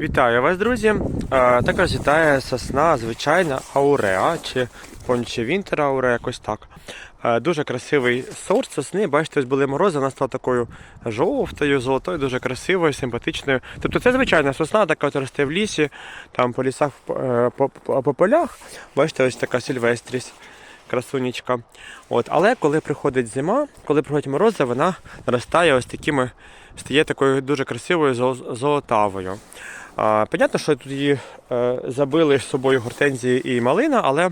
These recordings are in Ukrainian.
Вітаю вас, друзі! Також вітає сосна, звичайна ауреа, чи понче Вінтер ауреа, якось так. Дуже красивий сорт сосни. Бачите, ось були морози, вона стала такою жовтою, золотою, дуже красивою, симпатичною. Тобто це звичайна сосна, така от росте в лісі, там по лісах, е, по, по, по полях. Бачите, ось така сільвестріс. Красунечка. От. Але коли приходить зима, коли приходять морози, вона наростає ось такими, стає такою дуже красивою золотавою. А, понятно, що тут її е, забили з собою гортензії і малина, але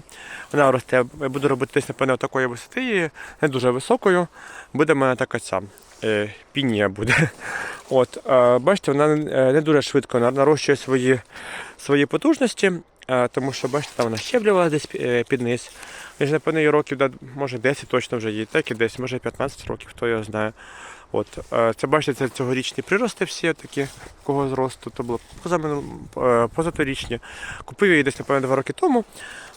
вона росте. Я буду робити десь, напевно, такої висоти, її, не дуже високою. Буде в мене така ця е, пінія буде. От, е, бачите, вона е, не дуже швидко нарощує свої, свої потужності, е, тому що, бачите, там вона щеблювала десь е, під низ. Він напевно, їй років, може 10 точно вже їй, так і десь, може 15 років, хто його знає. От, е, це бачите, цьогорічні прирости всі такі, такого зросту. То було е, позаторічні. Купив її десь, напевно, два роки тому.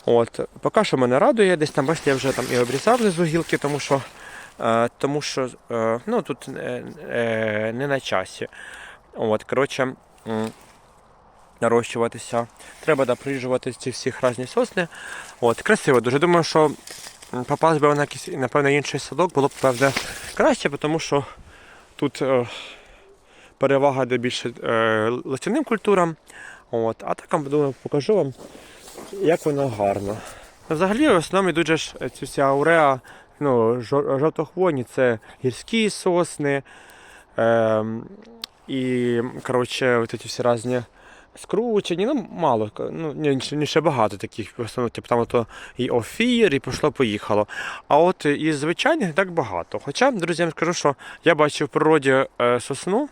От, поки що мене радує, десь там, бачите, я вже там і обрізав знизу гілки, тому що, е, тому що ну, тут не на часі. От, коротше, нарощуватися. Треба да, ці всі різні сосни. От, красиво дуже. Думаю, що м, попався би на якийсь, напевно, інший садок, було б певне краще, тому що тут е, перевага де більше е, листяним культурам. От, а так я покажу вам, як воно гарно. Взагалі, в основному йдуть же ж ці ауреа, ну, жовтохвоні це гірські сосни. е, і, коротше, от ці всі різні скручені, ну мало, ну ні, ще багато таких, в основному, типу, там ото і офір, і пішло-поїхало. А от із звичайних не так багато. Хоча, друзі, я вам скажу, що я бачив в природі е, сосну.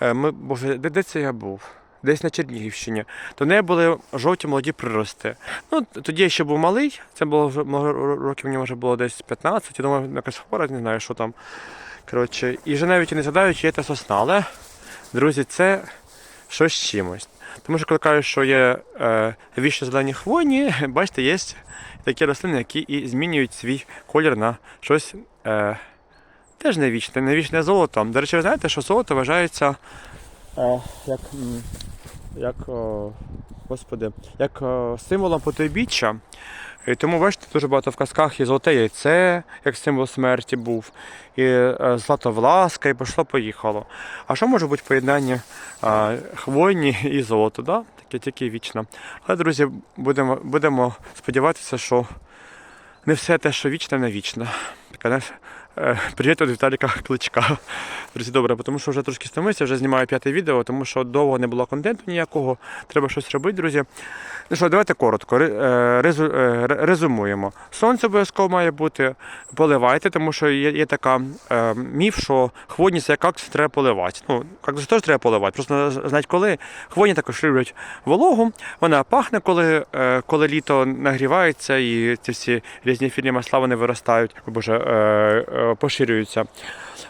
Е, ми, боже, де, де це я був? Десь на Чернігівщині. В неї були жовті молоді прирости. Ну, тоді я ще був малий, це було вже років мені вже було десь 15, я думаю, якась хвора, не знаю, що там. Коротше, і вже навіть не згадаю, чи є та сосна, але, друзі, це щось з чимось. Тому що коли кажуть, що є е, вічно зелені хвойні, бачите, є такі рослини, які і змінюють свій колір на щось е, теж не вічне, не вічне золото. До речі, ви знаєте, що золото вважається е, як, як, о, господи, як символом потойбіччя. І тому, бачите, дуже багато в казках і золоте яйце, як символ смерті був, і е, златовласка, і пішло-поїхало. А що може бути е, хвойні і золото? Да? Таке тільки вічно. Але, друзі, будемо, будемо сподіватися, що не все те, що вічне, не вічне. Така, е, Привіт від Віталіка Кличка. Друзі, добре, тому що вже трошки стомився, вже знімаю п'яте відео, тому що довго не було контенту ніякого. Треба щось робити, друзі. Ну що, давайте коротко е, е. Сонце обов'язково має бути, поливайте, тому що є, є така е, міф, що хвойні це кактус треба поливати. Ну, кактус теж треба поливати, просто знати коли. Хвойні також люблять вологу, вона пахне, коли, е, коли літо нагрівається і ці всі різні фільні масла вони виростають, боже, е, е, поширюються.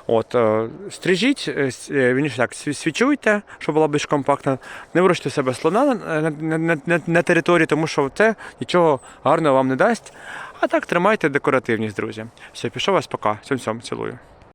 От, е, стрижіть, е, е, вірніше так, свічуйте, щоб була більш компактна. Не вирощуйте себе слона на, на, на, на, території, тому що це нічого гарного вам не дасть. А так тримайте декоративність, друзі. Все, пішов вас пока. Цьому цілую.